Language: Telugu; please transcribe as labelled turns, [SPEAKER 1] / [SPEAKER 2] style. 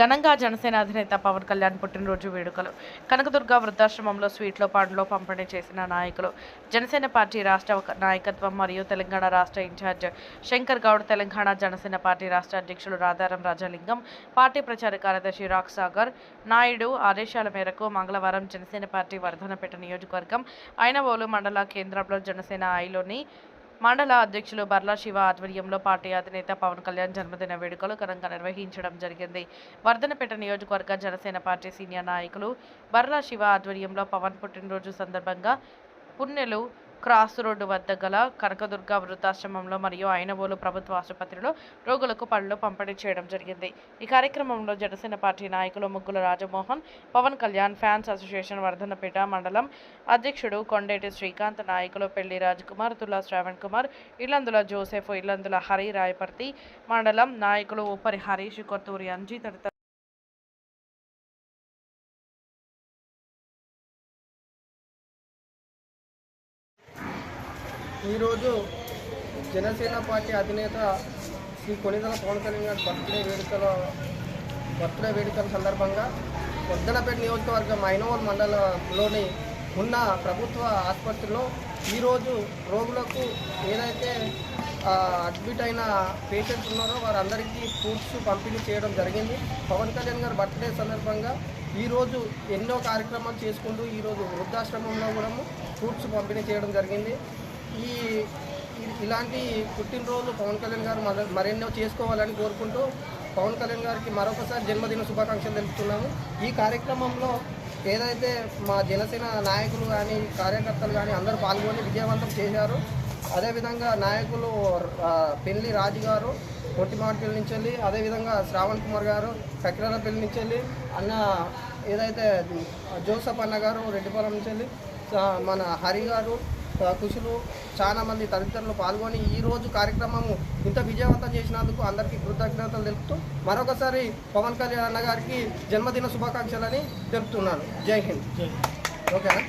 [SPEAKER 1] ఘనంగా జనసేన అధినేత పవన్ కళ్యాణ్ పుట్టినరోజు వేడుకలు. కనకదుర్గ వృద్ధాశ్రమంలో స్వీట్లో పండ్లు పంపిణీ చేసిన నాయకులు జనసేన పార్టీ రాష్ట్ర నాయకత్వం మరియు తెలంగాణ రాష్ట్ర in charge Shankar Goud Telangana Janasena party రాష్ట్ర అధ్యక్షులు రాధారం రాజలింగం పార్టీ ప్రచార కార్యదర్శి రాక్ సాగర్ నాయుడు ఆదేశాల మేరకు మంగళవారం జనసేన పార్టీ వర్ధనపేట నియోజకవర్గం ఐనవోలు మండల కేంద్రంలో జనసేన ఐలోని మండల అధ్యక్షులు బర్లా శివ ఆధ్వర్యంలో పార్టీ అధినేత పవన్ కళ్యాణ్ జన్మదిన వేడుకలు ఘనంగా నిర్వహించడం జరిగింది. వర్ధనపేట నియోజకవర్గ జనసేన పార్టీ సీనియర్ నాయకులు బర్లా శివ ఆధ్వర్యంలో పవన్ పుట్టినరోజు సందర్భంగా పుణ్యలు క్రాస్ రోడ్డు వద్ద గల కనకదుర్గ వృద్ధాశ్రమంలో మరియు అయినబోలు ప్రభుత్వ ఆసుపత్రిలో రోగులకు పళ్ళు పంపిణీ చేయడం జరిగింది. ఈ కార్యక్రమంలో జనసేన పార్టీ నాయకులు ముగ్గుల రాజమోహన్ పవన్ కళ్యాణ్ ఫ్యాన్స్ అసోసియేషన్ వర్ధనపేట మండలం అధ్యక్షుడు కొండేటి శ్రీకాంత్ నాయకులు పెళ్ళి రాజ్ కుమార్ తులా శ్రావణ్ కుమార్ ఇల్లందుల జోసెఫ్ ఇల్లందుల హరి రాయపర్తి మండలం నాయకులు ఉపరి హరీష్ కొత్తూరి అంజీ తదితర
[SPEAKER 2] ఈరోజు జనసేన పార్టీ అధినేత శ్రీ కొనిదల పవన్ కళ్యాణ్ గారి బర్త్డే వేడుకల బర్త్డే వేడుకల సందర్భంగా పొద్దనపేట నియోజకవర్గం ఐనవల్ మండలంలోని ఉన్న ప్రభుత్వ ఆసుపత్రిలో ఈరోజు రోగులకు ఏదైతే అడ్మిట్ అయిన పేషెంట్స్ ఉన్నారో వారందరికీ ఫ్రూట్స్ పంపిణీ చేయడం జరిగింది. పవన్ కళ్యాణ్ గారి బర్త్డే సందర్భంగా ఈరోజు ఎన్నో కార్యక్రమాలు చేసుకుంటూ ఈరోజు వృద్ధాశ్రమంలో కూడా ఫ్రూట్స్ పంపిణీ చేయడం జరిగింది. ఈ ఇలాంటి పుట్టినరోజు పవన్ కళ్యాణ్ గారు మరెన్నో చేసుకోవాలని కోరుకుంటూ పవన్ కళ్యాణ్ గారికి మరొకసారి జన్మదిన శుభాకాంక్షలు తెలుపుతున్నాము. ఈ కార్యక్రమంలో ఏదైతే మా జనసేన నాయకులు కానీ కార్యకర్తలు కానీ అందరూ పాల్గొని విజయవంతం చేశారు. అదేవిధంగా నాయకులు పెళ్ళి రాజు గారు పొట్టిమాటిపల్లి నుంచి వెళ్ళి అదేవిధంగా శ్రావణ్ కుమార్ గారు కకిరాలపల్లి నుంచి వెళ్ళి అన్న ఏదైతే జోసఫ్ అన్న గారు రెడ్డిపాలెం నుంచి వెళ్ళి మన హరి గారు కుషులు చాలా మంది తదితరులు పాల్గొని ఈ రోజు కార్యక్రమం ఇంత విజయవంతం చేసినందుకు అందరికీ కృతజ్ఞతలు తెలుపుతూ మరొకసారి పవన్ కళ్యాణ్ అన్న గారికి జన్మదిన శుభాకాంక్షలని తెలుపుతున్నాను. జై హింద్. ఓకేనా?